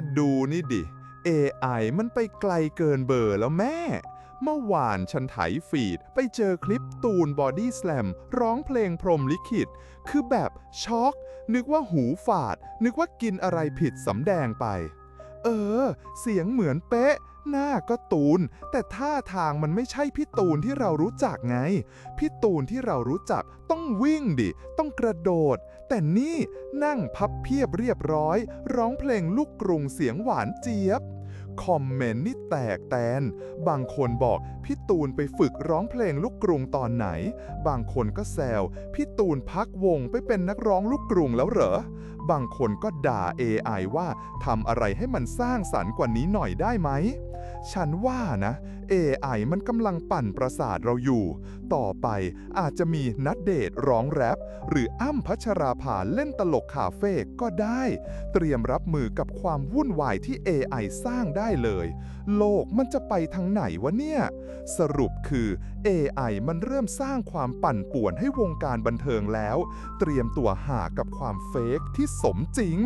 กดูนี่ดิ AI มันไปไกลเกินเบอร์แล้วแม่ เมื่อวานฉันไถฟีดไปเจอคลิปตูนบอดี้สแลมร้องเพลงพรมลิขิต คือแบบช็อก นึกว่าหูฝาด นึกว่ากินอะไรผิดสำแดงไป เออ เสียงเหมือนเป๊ะ หน้าก็ตูน แต่ท่าทางมันไม่ใช่พี่ตูนที่เรารู้จักไง พี่ตูนที่เรารู้จักต้องวิ่งดิ ต้องกระโดด แต่นี่นั่งพับเพียบเรียบร้อย ร้องเพลงลูกกรุงเสียงหวานเจี๊ยบ คอมเมนต์นี่แตกแตน บางคนบอกพี่ตูนไปฝึกร้องเพลงลูกกรุงตอนไหน บางคนก็แซวพี่ตูนพักวงไปเป็นนักร้องลูกกรุงแล้วเหรอบางคนก็ด่า AI ว่าทำอะไรให้มันสร้างสรรค์กว่านี้หน่อยได้ไหม ฉันว่านะ AI มันกำลังปั่นประสาทเราอยู่ ต่อไปอาจจะมีนัดเดทร้องแรป หรืออ้ำพัชราภาเล่นตลกคาเฟ่ก็ได้ เตรียมรับมือกับความวุ่นวายที่ AI สร้างได้เลย โลกมันจะไปทางไหนวะเนี่ย สรุปคือ AI มันเริ่มสร้างความปั่นป่วนให้วงการบันเทิงแล้ว เตรียมตัวหากับความเฟกที่สมจริง